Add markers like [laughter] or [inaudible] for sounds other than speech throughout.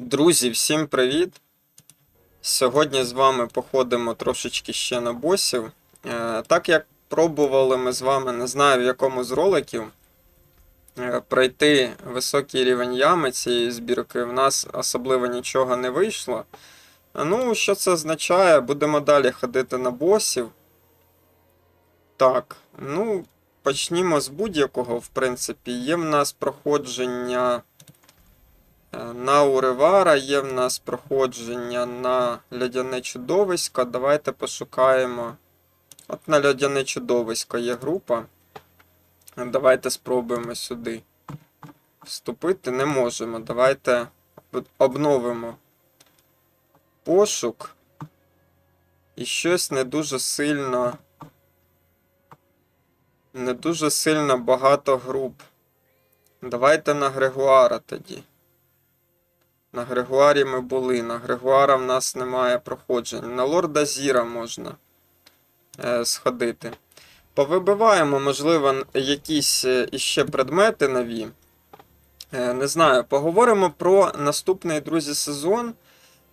Друзі, всім привіт! Сьогодні з вами походимо трошечки ще на босів. Е, Так як пробували ми з вами, не знаю в якому з роликів, е, пройти високий рівень ями цієї збірки, в нас особливо нічого не вийшло. Ну, що це означає? Будемо далі ходити на босів. Так, ну, почнімо з будь-якого, в принципі. Є в нас проходження. На Уревара є в нас проходження на льодяне чудовисько. Давайте пошукаємо. От на льодяне чудовисько є група. Давайте спробуємо сюди вступити. Не можемо. Давайте обновимо пошук. І щось не дуже сильно. Не дуже сильно багато груп. Давайте на Грегуара тоді. На Грегуарі ми були. На Грегуара в нас немає проходження. На Лорда Зіра можна е, сходити. Повибиваємо, можливо, якісь е, іще предмети нові. Е, не знаю, поговоримо про наступний, друзі, сезон.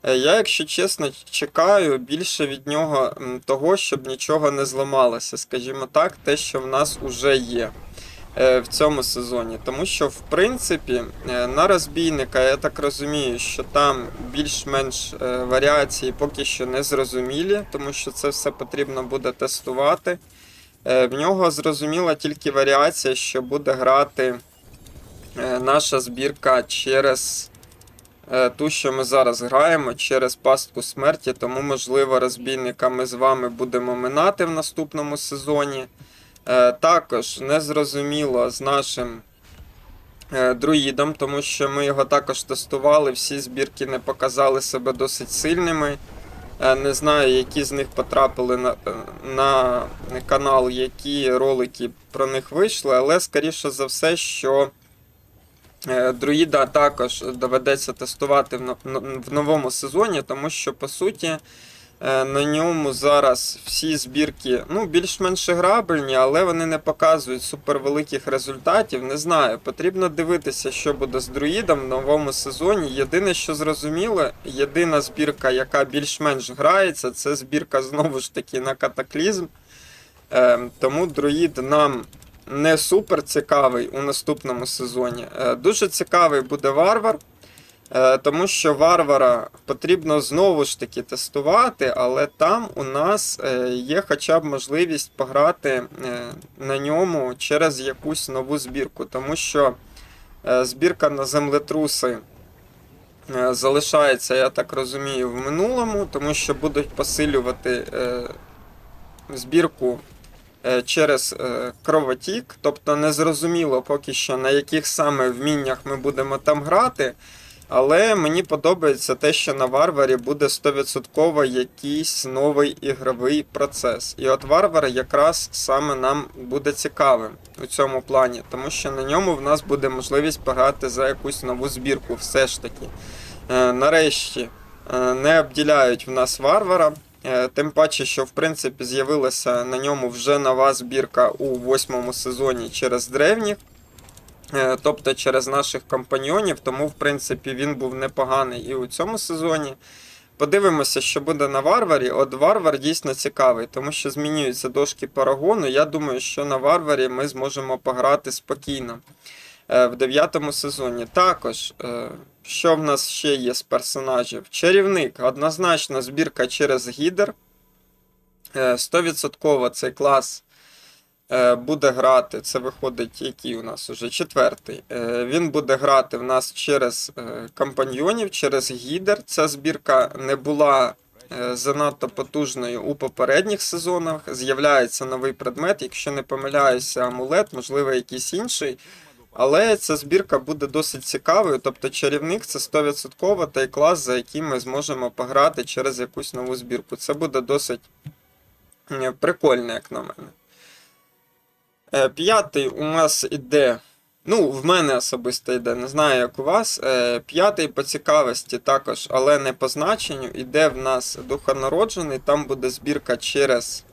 Е, я, якщо чесно, чекаю більше від нього того, щоб нічого не зламалося. Скажімо так, те, що в нас уже є в цьому сезоні. Тому що, в принципі, е, на розбійника я так розумію, що там більш-менш е, варіації поки що не зрозумілі, тому що це все потрібно буде тестувати. Е, В нього зрозуміла тільки варіація, що буде грати е, наша збірка через е, ту, що ми зараз граємо, через пастку смерті. Тому, можливо, розбійника ми з вами будемо минати в наступному сезоні. Е, Також незрозуміло з нашим е, друїдом, тому що ми його також тестували. Всі збірки не показали себе досить сильними. Е, Не знаю, які з них потрапили на, на канал, які ролики про них вийшли, але скоріше за все, що друїда також доведеться тестувати в новому сезоні, тому що по суті. Е, На ньому зараз всі збірки ну, більш-менш грабельні, але вони не показують супервеликих результатів. Не знаю, потрібно дивитися, що буде з друїдом в новому сезоні. Єдине, що зрозуміло, єдина збірка, яка більш-менш грається, це збірка знову ж таки на катаклізм. Е, Тому друїд нам не супер цікавий у наступному сезоні. Е, Дуже цікавий буде варвар. Е, Тому що варвара потрібно знову ж таки тестувати, але там у нас е, є хоча б можливість пограти е, на ньому через якусь нову збірку. Тому що збірка на землетруси залишається, я так розумію, в минулому, тому що будуть посилювати збірку через кровотік. Тобто незрозуміло поки що на яких саме вміннях ми будемо там грати. Але мені подобається те, що на варварі буде 100% якийсь новий ігровий процес. І от варвар якраз саме нам буде цікавим у цьому плані, тому що на ньому в нас буде можливість пограти за якусь нову збірку, все ж таки. Е, нарешті е, не обділяють в нас варвара. Е, Тим паче, що в принципі з'явилася на ньому вже нова збірка у восьмому сезоні через древніх. Е, тобто через наших компаньйонів, тому в принципі він був непоганий і у цьому сезоні. Подивимося, що буде на варварі. От варвар дійсно цікавий, тому що змінюються дошки парагону. Я думаю, що на варварі ми зможемо пограти спокійно е, в дев'ятому сезоні. Також, е, що в нас ще є з персонажів? Чарівник, однозначно збірка через гідер. Е, 100% цей клас буде грати. Це виходить, який у нас уже четвертий. Е, Він буде грати в нас через е, компаньйонів, через гідер. Ця збірка не була е, занадто потужною у попередніх сезонах. З'являється новий предмет, якщо не помиляюся, амулет, можливо, якийсь інший. Але ця збірка буде досить цікавою, тобто чарівник це 100% той клас, за який ми зможемо пограти через якусь нову збірку. Це буде досить е, прикольно, як на мене. Е, П'ятий у нас іде. Ну, в мене особисто йде, не знаю, як у вас. Е, П'ятий по цікавості також, але не по значенню. Іде в нас духонароджений, там буде збірка через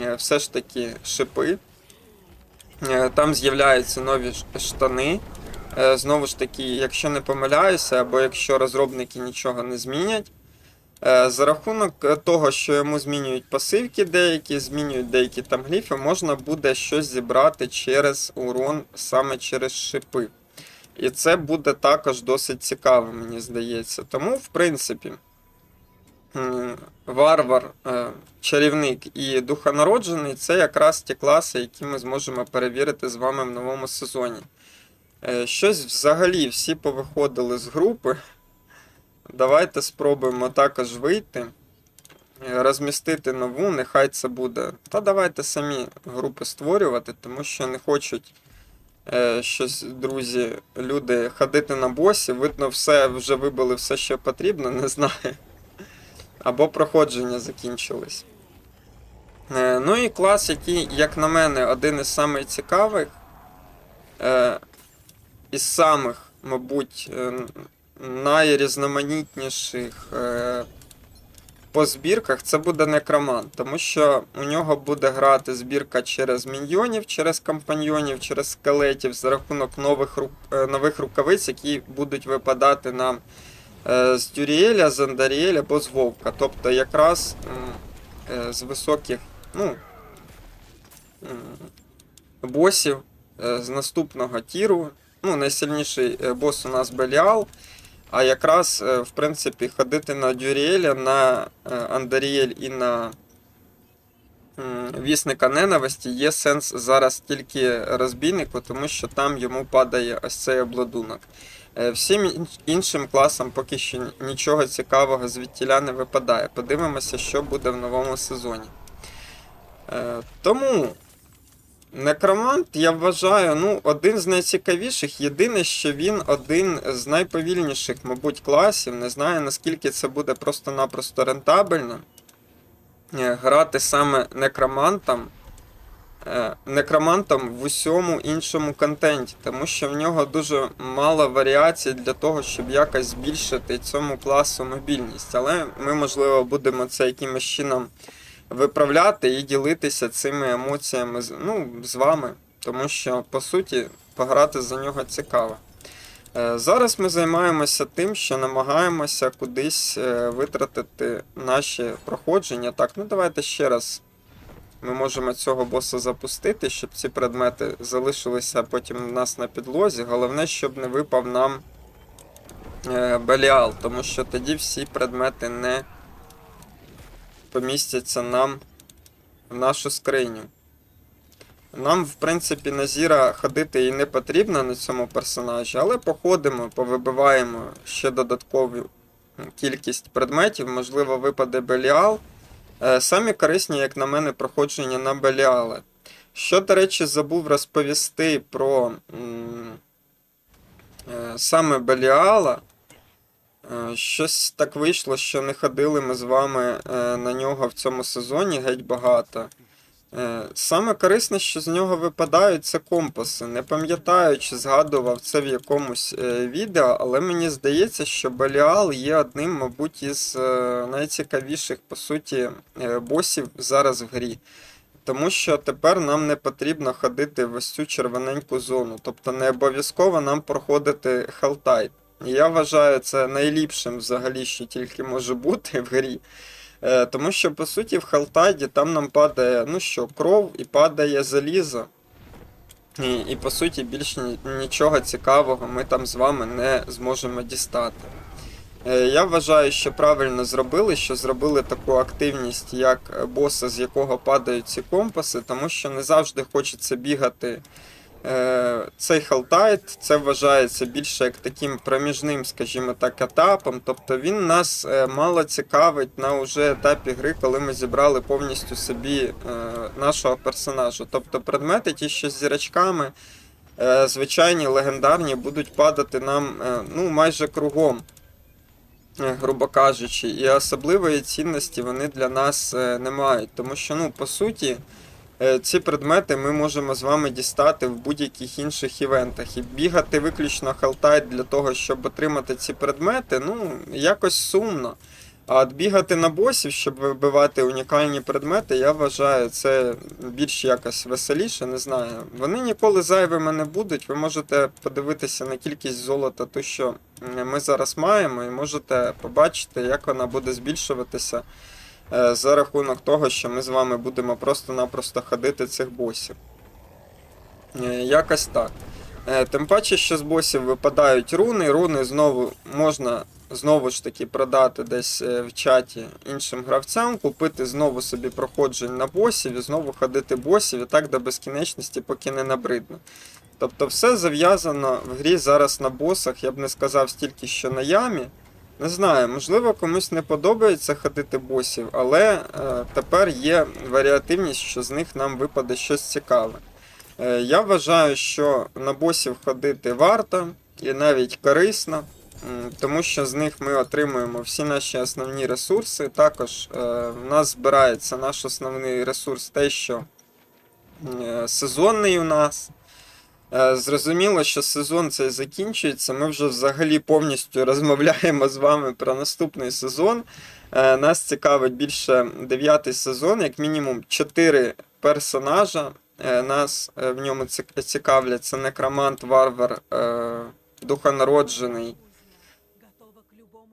е, все ж таки шипи. Там з'являються нові штани. Знову ж таки, якщо не помиляюся, або якщо розробники нічого не змінять, за рахунок е, того, що йому змінюють пасивки деякі, змінюють деякі там гліфи, можна буде щось зібрати через урон, саме через шипи. І це буде також досить цікаво, мені здається. Тому, в принципі, варвар, е, чарівник і духонароджений це якраз ті класи, які ми зможемо перевірити з вами в новому сезоні. Е, Щось взагалі всі повиходили з групи. Давайте спробуємо також вийти, розмістити нову, нехай це буде. Та давайте самі групи створювати, тому що не хочуть е, щось, друзі, люди ходити на босі. Видно, все вже вибили все, що потрібно, не знаю. Або проходження закінчились. Е, Ну і клас, який, як на мене, один із самих цікавих. Е, із самих, мабуть, е, найрізноманітніших е, по збірках це буде некромант, тому що у нього буде грати збірка через міньйонів, через компаньйонів, через скелетів за рахунок нових, е, нових рукавиць, які будуть випадати нам е, з Тюріеля, з Андаріеля або з Вовка. Тобто якраз е, з високих ну, м, босів е, з наступного тіру. Ну, найсильніший е, бос у нас Беліал. А якраз, е, в принципі, ходити на Дюріеля, на е, Андаріель і на Вісника ненависті є сенс зараз тільки розбійнику, тому що там йому падає ось цей обладунок. Е, Всім іншим класам поки що нічого цікавого звідтіля не випадає. Подивимося, що буде в новому сезоні. Тому Некромант, я вважаю, ну, один з найцікавіших. Єдине, що він один з найповільніших, мабуть, класів. Не знаю, наскільки це буде просто-напросто рентабельно. е, Грати саме некромантом. е, Некромантом в усьому іншому контенті, тому що в нього дуже мало варіацій для того, щоб якось збільшити цьому класу мобільність. Але ми, можливо, будемо це якимось чином виправляти і ділитися цими емоціями ну, з вами, тому що, по суті, пограти за нього цікаво. Е, Зараз ми займаємося тим, що намагаємося кудись е, витратити наші проходження. Так, ну давайте ще раз. Ми можемо цього боса запустити, щоб ці предмети залишилися потім у нас на підлозі. Головне, щоб не випав нам е, Беліал, тому що тоді всі предмети не помістяться нам в нашу скриню. Нам, в принципі, на Зіра ходити і не потрібно на цьому персонажі, але походимо, повибиваємо ще додаткову кількість предметів, можливо, випаде Беліал. Е, Самі корисні, як на мене, проходження на Беліали. Що, до речі, забув розповісти про е, саме Беліала. Е, Щось так вийшло, що не ходили ми з вами е, на нього в цьому сезоні геть багато. Е, Саме корисне, що з нього випадають, це компаси. Не пам'ятаю, чи згадував це в якомусь відео, але мені здається, що Беліал є одним, мабуть, із найцікавіших, по суті, босів зараз в грі. Тому що тепер нам не потрібно ходити в ось цю червоненьку зону. Тобто не обов'язково нам проходити Хелтайт. Я вважаю це найліпшим взагалі, що тільки може бути в грі. Е, тому що, по суті, в Халтайді там нам падає, ну що, кров і падає залізо. І, і по суті, більш нічого цікавого ми там з вами не зможемо дістати. Е, Я вважаю, що правильно зробили, що зробили таку активність, як е, боса, з якого падають ці компаси, тому що не завжди хочеться бігати. Е, Цей халтайт це вважається більше як таким проміжним, скажімо так, етапом. Тобто він нас е, мало цікавить на уже етапі гри, коли ми зібрали повністю собі е, нашого персонажа. Тобто предмети, ті, що з зірочками, звичайні легендарні, будуть падати нам ну, майже кругом. Грубо кажучи, і особливої цінності вони для нас не мають. Тому що, ну, по суті, Ці предмети ми можемо з вами дістати в будь-яких інших івентах. І бігати виключно халтайт для того, щоб отримати ці предмети, ну, якось сумно. А от бігати на босів, щоб вибивати унікальні предмети, я вважаю, це більш якось веселіше, не знаю. Вони ніколи зайвими не будуть. Ви можете подивитися на кількість золота, ту, що ми зараз маємо, і можете побачити, як вона буде збільшуватися е, за рахунок того, що ми з вами будемо просто-напросто ходити цих босів. Е, Якось так. Е, Тим паче, що з босів випадають руни. Руни знову можна знову ж таки продати десь е, в чаті іншим гравцям, купити знову собі проходжень на босів і знову ходити босів і так до безкінечності, поки не набридно. Тобто все зав'язано в грі зараз на босах, я б не сказав стільки, що на ямі. Не знаю, можливо, комусь не подобається ходити босів, але е, тепер є варіативність, що з них нам випаде щось цікаве. Е, Я вважаю, що на босів ходити варто і навіть корисно, тому що з них ми отримуємо всі наші основні ресурси. Також е, в нас збирається наш основний ресурс, те, що е, сезонний у нас. Е, Зрозуміло, що сезон цей закінчується. Ми вже взагалі повністю [laughs] розмовляємо з вами про наступний сезон. Е, Нас цікавить більше дев'ятий сезон, як мінімум 4 персонажа. Е, Нас в ньому цік- цікавлять це некромант, варвар, духонароджений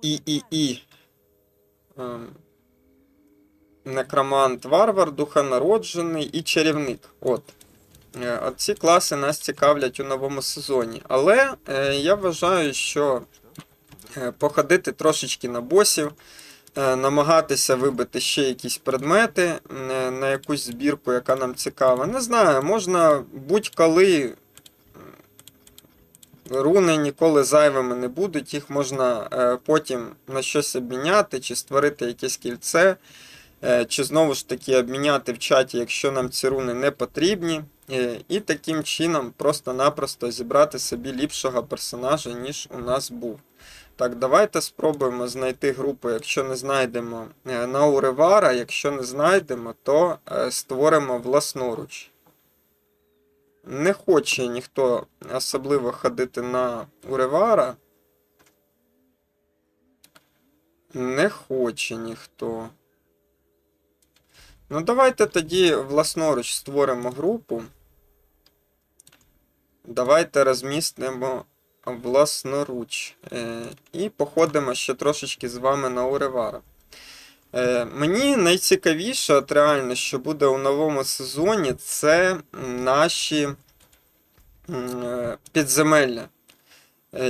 і і і. Некромант, варвар, духонароджений і чарівник. От. Е, От ці класи нас цікавлять у новому сезоні. Але е, я вважаю, що е, походити трошечки на босів, намагатися вибити ще якісь предмети на якусь збірку, яка нам цікава. Не знаю, можна будь-коли. Руни ніколи зайвими не будуть, їх можна потім на щось обміняти, чи створити якесь кільце, чи знову ж таки обміняти в чаті, якщо нам ці руни не потрібні. Е, І таким чином просто-напросто зібрати собі ліпшого персонажа, ніж у нас був. Так, давайте спробуємо знайти групу, якщо не знайдемо е, на Уревара. Якщо не знайдемо, то е, створимо власноруч. Не хоче ніхто особливо ходити на Уревара. Не хоче ніхто. Ну, давайте тоді власноруч створимо групу. Давайте розмістимо власноруч. Е, і походимо ще трошечки з вами на Уревара. Е, мені найцікавіше, от реально, що буде у новому сезоні, це наші е, підземелля.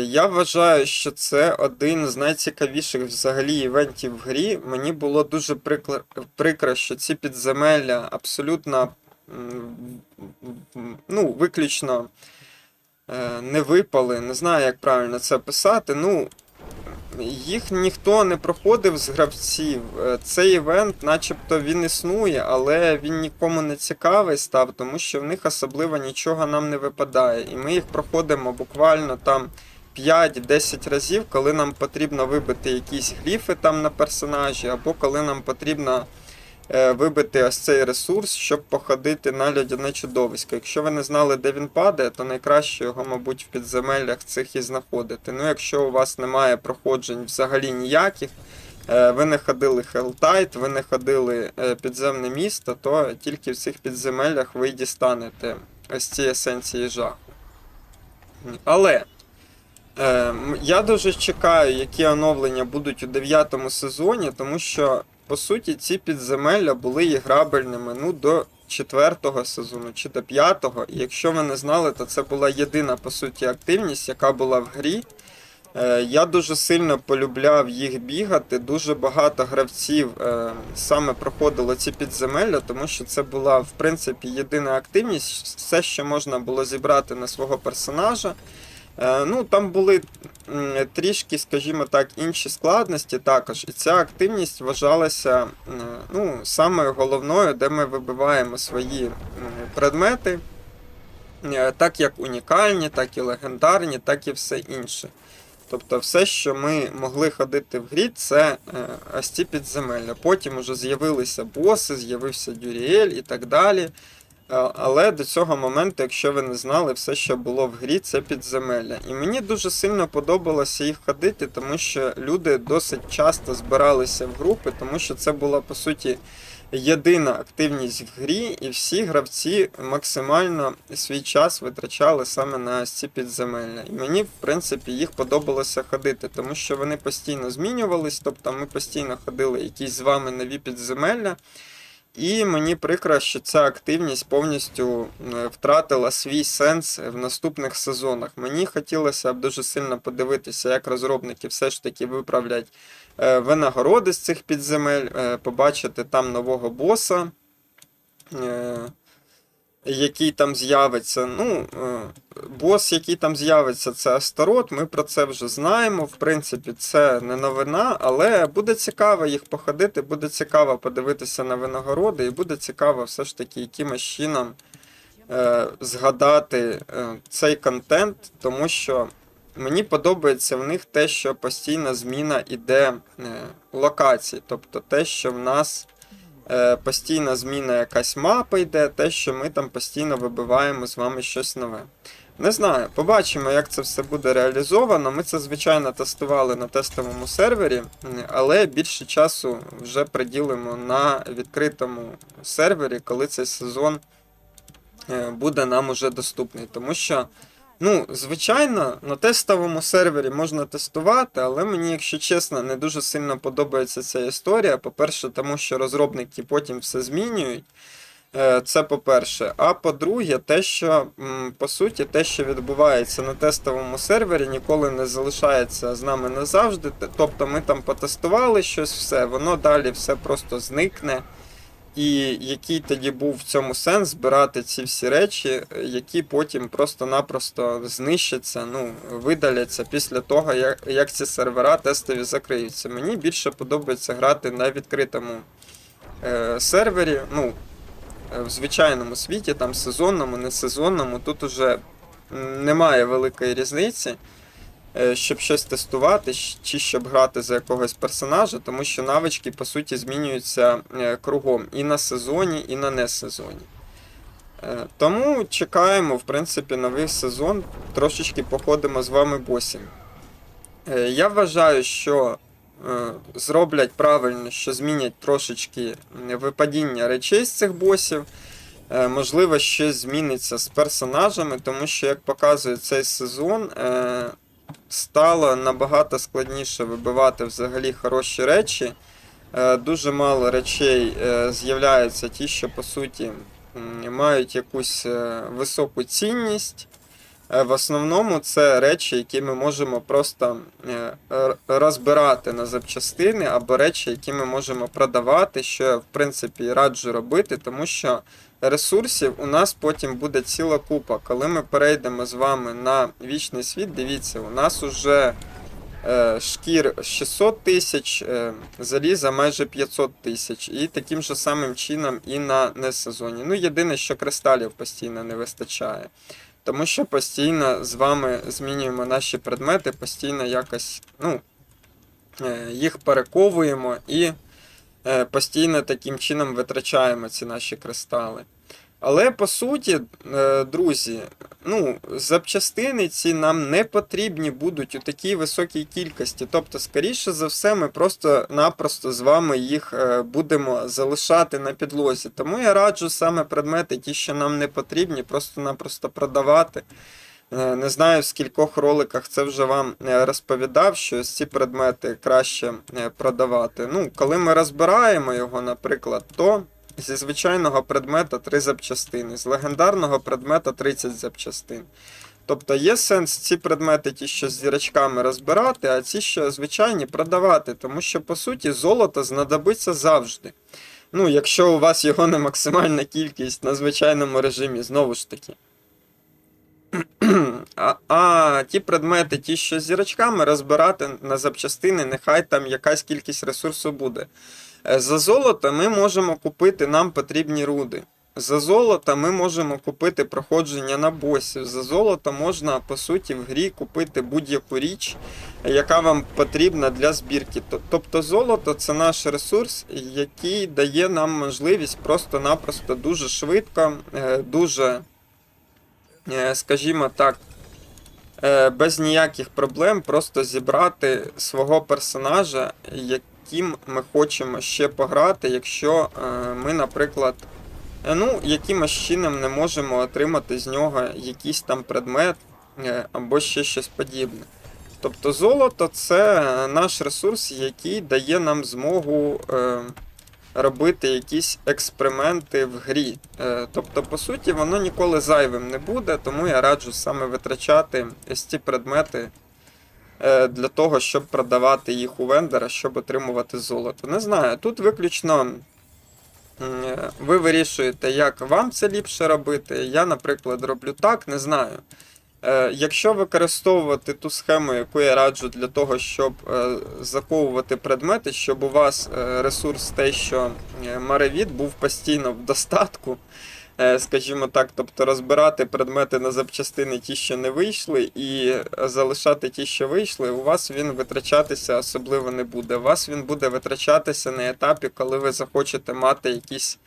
Я вважаю, що це один з найцікавіших взагалі івентів в грі. Мені було дуже прикро, що ці підземелля абсолютно ну, виключно не випали. Не знаю, як правильно це писати. Ну, їх ніхто не проходив з гравців. Е, Цей івент, начебто, він існує, але він нікому не цікавий став, тому що в них особливо нічого нам не випадає. І ми їх проходимо буквально там 5-10 разів, коли нам потрібно вибити якісь гліфи там на персонажі, або коли нам потрібно е, вибити ось цей ресурс, щоб походити на льодяне чудовисько. Якщо ви не знали, де він падає, то найкраще його, мабуть, в підземеллях цих і знаходити. Ну, якщо у вас немає проходжень взагалі ніяких, е, ви не ходили Helltide, ви не ходили е, підземне місто, то тільки в цих підземеллях ви дістанете ось ці есенції жаху. Але. Е, я дуже чекаю, які оновлення будуть у дев'ятому сезоні, тому що, по суті, ці підземелля були іграбельними ну, до четвертого сезону чи до п'ятого. І якщо ви не знали, то це була єдина, по суті, активність, яка була в грі. Е, Я дуже сильно полюбляв їх бігати. Дуже багато гравців е, саме проходило ці підземелля, тому що це була, в принципі, єдина активність, все, що можна було зібрати на свого персонажа. Е, Ну, там були трішки, скажімо так, інші складності також. І ця активність вважалася ну, самою головною, де ми вибиваємо свої предмети, е, так як унікальні, так і легендарні, так і все інше. Тобто все, що ми могли ходити в грі, це е, ось ці підземелля. Потім уже з'явилися боси, з'явився Дюріель і так далі. А- Але до цього моменту, якщо ви не знали, все, що було в грі, це підземелля. І мені дуже сильно подобалося їх ходити, тому що люди досить часто збиралися в групи, тому що це була по суті єдина активність в грі, і всі гравці максимально свій час витрачали саме на ці підземелля. І мені, в принципі, їх подобалося ходити, тому що вони постійно змінювались, тобто ми постійно ходили якісь з вами нові підземелля. І мені прикро, що ця активність повністю е, втратила свій сенс в наступних сезонах. Мені хотілося б дуже сильно подивитися, як розробники все ж таки виправлять е, винагороди з цих підземель, е, побачити там нового боса, який там з'явиться. Ну, е, бос, який там з'явиться, це Астарот. Ми про це вже знаємо. В принципі, це не новина, але буде цікаво їх походити, буде цікаво подивитися на винагороди, і буде цікаво все ж таки якимось чином е, згадати е, цей контент, тому що мені подобається в них те, що постійна зміна іде е, локацій, тобто те, що в нас постійна зміна якась мапа йде, те, що ми там постійно вибиваємо з вами щось нове. Не знаю, побачимо, як це все буде реалізовано. Ми це, звичайно, тестували на тестовому сервері, але більше часу вже приділимо на відкритому сервері, коли цей сезон е, буде нам уже доступний. Тому що, ну, звичайно, на тестовому сервері можна тестувати, але мені, якщо чесно, не дуже сильно подобається ця історія. По-перше, тому що розробники потім все змінюють. Е, Це по-перше. А по-друге, те, що по суті, те, що відбувається на тестовому сервері, ніколи не залишається з нами назавжди. Тобто ми там потестували щось, все, воно далі все просто зникне. І який тоді був в цьому сенс збирати ці всі речі, е, які потім просто-напросто знищаться, ну, видаляться після того, як, як ці сервера тестові закриються. Мені більше подобається грати на відкритому е, сервері. Ну, е, в звичайному світі, там сезонному, не сезонному, тут уже немає великої різниці, щоб щось тестувати, чи щоб грати за якогось персонажа, тому що навички, по суті, змінюються е, кругом і на сезоні, і на несезоні. Е, Тому чекаємо, в принципі, новий сезон. Трошечки походимо з вами босів. Е, Я вважаю, що е, зроблять правильно, що змінять трошечки випадіння речей з цих босів. Е, Можливо, щось зміниться з персонажами, тому що, як показує цей сезон, е, стало набагато складніше вибивати взагалі хороші речі. Е, Дуже мало речей е, з'являються ті, що по суті мають якусь е, високу цінність. Е, В основному це речі, які ми можемо просто е, розбирати на запчастини, або речі, які ми можемо продавати, що я в принципі раджу робити, тому що ресурсів у нас потім буде ціла купа. Коли ми перейдемо з вами на вічний світ, дивіться, у нас уже е, шкір 600 тисяч, заліза майже 500 тисяч. І таким же самим чином і на несезоні. Ну, єдине, що кристалів постійно не вистачає. Тому що постійно з вами змінюємо наші предмети, постійно якось ну, е, їх перековуємо і е, постійно таким чином витрачаємо ці наші кристали. Але по суті, е, друзі, ну, запчастини ці нам не потрібні будуть у такій високій кількості. Тобто, скоріше за все, ми просто-напросто з вами їх е, будемо залишати на підлозі. Тому я раджу саме предмети, ті, що нам не потрібні, просто-напросто продавати. Е, Не знаю, в скількох роликах це вже вам розповідав, що ці предмети краще продавати. Ну, коли ми розбираємо його, наприклад, то зі звичайного предмета 3 запчастини, з легендарного предмета 30 запчастин. Тобто є сенс ці предмети, ті, що з зірочками розбирати, а ці, що звичайні, продавати, тому що, по суті, золото знадобиться завжди. Ну, якщо у вас його не максимальна кількість на звичайному режимі, знову ж таки. [clears throat] А, а ті предмети, ті, що з зірочками, розбирати на запчастини, нехай там якась кількість ресурсу буде. Е, За золото ми можемо купити нам потрібні руди. За золото ми можемо купити проходження на босів. За золото можна, по суті, в грі купити будь-яку річ, яка вам потрібна для збірки. Тобто золото це наш ресурс, який дає нам можливість просто-напросто дуже швидко, е, дуже, е, скажімо так, без ніяких проблем просто зібрати свого персонажа, яким ми хочемо ще пограти, якщо е, ми, наприклад, е, ну, якимось чином не можемо отримати з нього якийсь там предмет е, або ще щось подібне. Тобто золото це наш ресурс, який дає нам змогу робити якісь експерименти в грі. Тобто, по суті, воно ніколи зайвим не буде, тому я раджу саме витрачати ці предмети для того, щоб продавати їх у вендора, щоб отримувати золото. Не знаю, тут виключно е, ви вирішуєте, як вам це ліпше робити. Я, наприклад, роблю так, не знаю. Е, Якщо використовувати ту схему, яку я раджу для того, щоб е, заковувати предмети, щоб у вас е, ресурс те, що е, Маревід був постійно в достатку, е, скажімо так, тобто розбирати предмети на запчастини ті, що не вийшли, і залишати ті, що вийшли, у вас він витрачатися особливо не буде. У вас він буде витрачатися на етапі, коли ви захочете мати якісь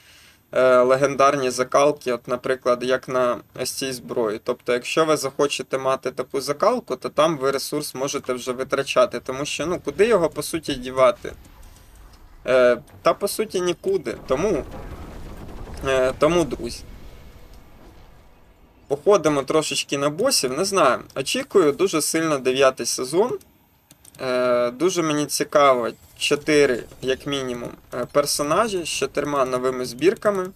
е, легендарні закалки, от, наприклад, як на ось цій зброї. Тобто, якщо ви захочете мати таку закалку, то там ви ресурс можете вже витрачати, тому що ну, куди його по суті дівати? Е, та по суті нікуди. Тому, е, тому, друзі. Походимо трошечки на босів, не знаю. Очікую дуже сильно дев'ятий сезон. Е, дуже мені цікаво 4, як мінімум, е, персонажі з чотирма новими збірками.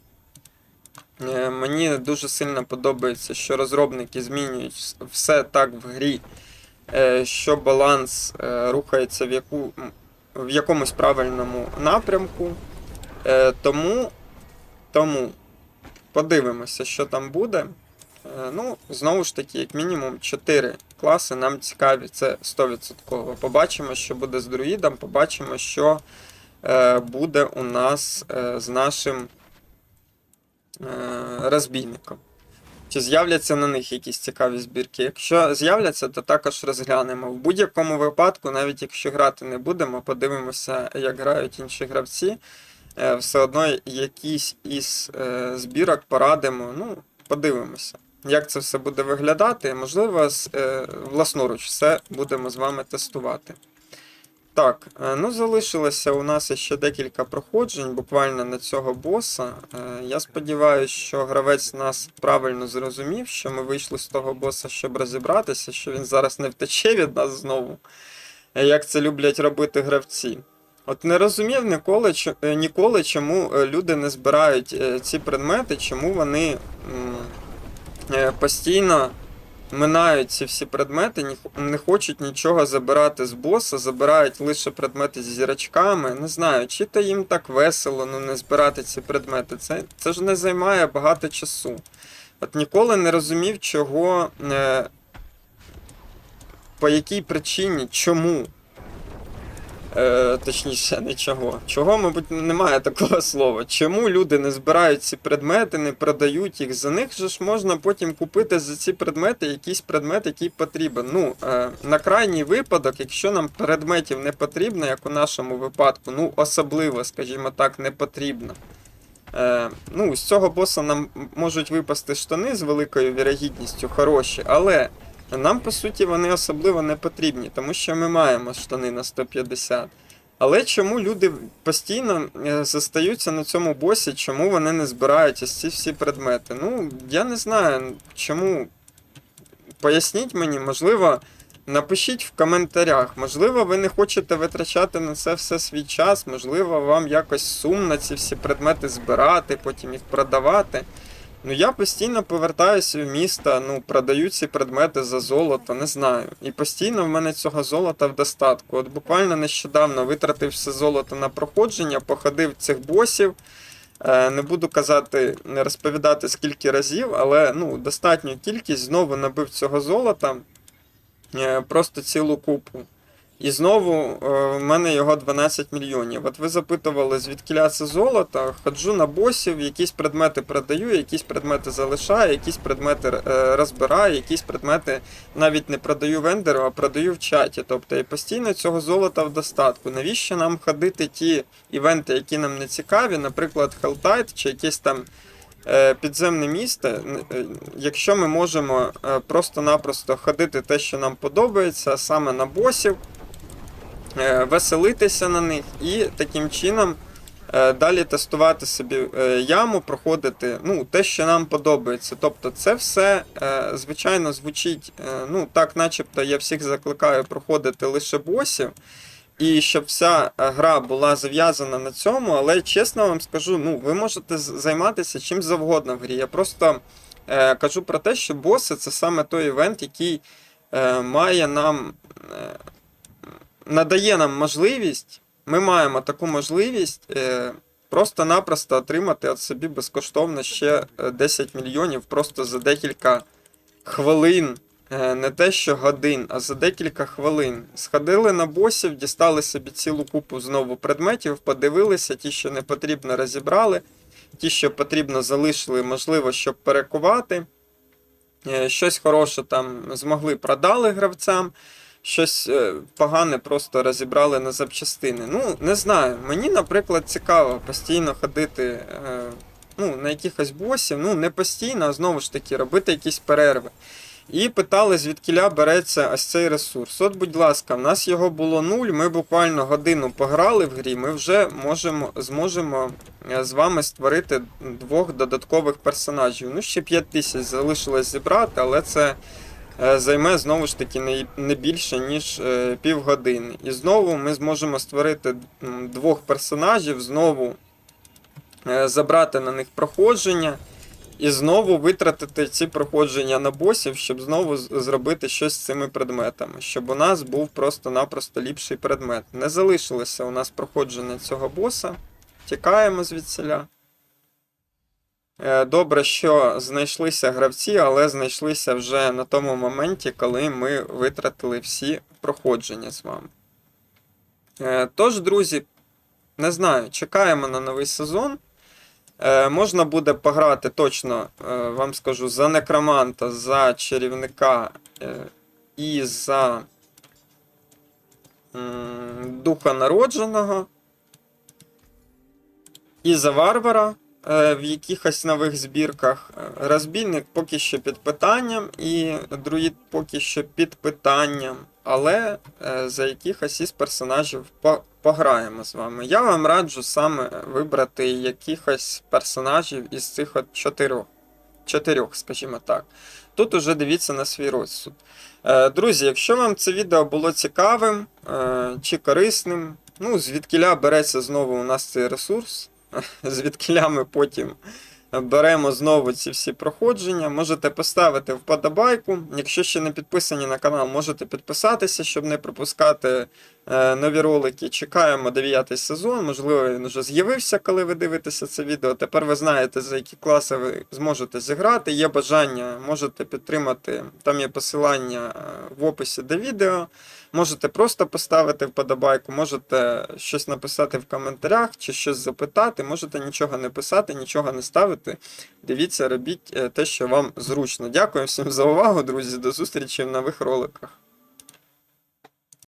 Е, Мені дуже сильно подобається, що розробники змінюють все так в грі, е, що баланс е, рухається в, яку, в якомусь правильному напрямку. Е, Тому, тому подивимося, що там буде. Е, Ну, знову ж таки, як мінімум 4 класи нам цікаві, це 100%. Побачимо, що буде з друїдом, побачимо, що е, буде у нас е, з нашим розбійником. Чи з'являться на них якісь цікаві збірки? Якщо з'являться, то також розглянемо. В будь-якому випадку, навіть якщо грати не будемо, подивимося, як грають інші гравці. Е, Все одно якісь із е, збірок порадимо. Ну, подивимося, як це все буде виглядати. Можливо, е, власноруч все будемо з вами тестувати. Так, ну залишилося у нас ще декілька проходжень, буквально на цього боса. Я сподіваюся, що гравець нас правильно зрозумів, що ми вийшли з того боса, щоб розібратися, що він зараз не втече від нас знову, як це люблять робити гравці. От не розумів ніколи, чо- е, ніколи чому е, люди не збирають е, ці предмети, чому вони постійно минають ці всі предмети, не хочуть нічого забирати з боса, забирають лише предмети з зірочками. Не знаю, чи то їм так весело ну, не збирати ці предмети. Це, це ж не займає багато часу. От ніколи не розумів, чого, по якій причині, чому. Е, точніше, не чого. Чого, мабуть, немає такого слова. Чому люди не збирають ці предмети, не продають їх? За них же ж можна потім купити за ці предмети якийсь предмет, який потрібен. Ну, е, на крайній випадок, якщо нам предметів не потрібно, як у нашому випадку, ну особливо, скажімо так, не потрібно. Е, ну, з цього боса нам можуть випасти штани з великою вірогідністю хороші, але нам, по суті, вони особливо не потрібні, тому що ми маємо штани на 150. Але чому люди постійно е, застаються на цьому босі, чому вони не збирають ось ці всі предмети? Ну, я не знаю, чому. Поясніть мені, можливо, напишіть в коментарях. Можливо, ви не хочете витрачати на це все свій час, можливо, вам якось сумно ці всі предмети збирати, потім їх продавати. Ну, я постійно повертаюся в місто, ну, продаю ці предмети за золото, не знаю. І постійно в мене цього золота в достатку. От буквально нещодавно витратив все золото на проходження, походив цих босів. Е, Не буду казати, не розповідати скільки разів, але ну, достатню кількість знову набив цього золота, е, просто цілу купу. І знову е, в мене його 12 мільйонів. От ви запитували, звідкіля це золото. Ходжу на босів, якісь предмети продаю, якісь предмети залишаю, якісь предмети е, розбираю, якісь предмети навіть не продаю вендору, а продаю в чаті. Тобто і постійно цього золота в достатку. Навіщо нам ходити ті івенти, які нам не цікаві, наприклад, Helltide чи якісь там е, підземне місто, якщо ми можемо просто-напросто ходити те, що нам подобається, саме на босів, веселитися на них і таким чином е, далі тестувати собі е, яму, проходити ну, те, що нам подобається. Тобто, це все, е, звичайно, звучить, е, ну, так, начебто я всіх закликаю проходити лише босів. І щоб вся е, гра була зав'язана на цьому, але чесно вам скажу, ну ви можете займатися чим завгодно в грі. Я просто е, кажу про те, що боси це саме той івент, який е, має нам е, надає нам можливість. Ми маємо таку можливість е, просто-напросто отримати от собі безкоштовно ще е, 10 мільйонів просто за декілька хвилин. Е, Не те, що годин, а за декілька хвилин. Сходили на босів, дістали собі цілу купу знову предметів, подивилися, ті, що не потрібно, розібрали, ті, що потрібно, залишили, можливо, щоб перекувати. Е, Щось хороше там змогли продали гравцям, щось е, погане просто розібрали на запчастини. Ну, не знаю. Мені, наприклад, цікаво постійно ходити е, ну, на якихось босів, ну, не постійно, а знову ж таки, робити якісь перерви. І питали, звідкіля береться ось цей ресурс. От, будь ласка, в нас його було нуль. Ми буквально годину пограли в грі. Ми вже можемо, зможемо е, з вами створити двох додаткових персонажів. Ну, ще 5 тисяч залишилось зібрати, але це займе знову ж таки не, не більше, ніж е, півгодини. І знову ми зможемо створити двох персонажів, знову е, забрати на них проходження. І знову витратити ці проходження на босів, щоб знову зробити щось з цими предметами, щоб у нас був просто-напросто ліпший предмет. Не залишилося у нас проходження цього боса. Тікаємо звідсіля. Е, Добре, що знайшлися гравці, але знайшлися вже на тому моменті, коли ми витратили всі проходження з вами. Е, Тож, друзі, не знаю, чекаємо на новий сезон. Е, можна буде пограти точно, вам скажу, за некроманта, за чарівника і за духа народженого, і за варвара в якихось нових збірках. Е, Розбійник поки що під питанням, і друїд поки що під питанням. Але е, за якихось із персонажів по- пограємо з вами. Я вам раджу саме вибрати якихось персонажів із цих от чотирьох. Чотирьох, скажімо так. Тут уже дивіться на свій розсуд. Е, Друзі, якщо вам це відео було цікавим е, чи корисним, ну, звідкіля береться знову у нас цей ресурс, [laughs] звідкіля ми потім беремо знову ці всі проходження. Можете поставити вподобайку. Якщо ще не підписані на канал, можете підписатися, щоб не пропускати е, нові ролики. Чекаємо 9 сезон. Можливо, він вже з'явився, коли ви дивитеся це відео. Тепер ви знаєте, за які класи ви зможете зіграти. Є бажання, можете підтримати. Там є посилання е, в описі до відео. Можете просто поставити вподобайку, можете щось написати в коментарях чи щось запитати, можете нічого не писати, нічого не ставити. Дивіться, робіть е, те, що вам зручно. Дякую всім за увагу, друзі. До зустрічі в нових роликах.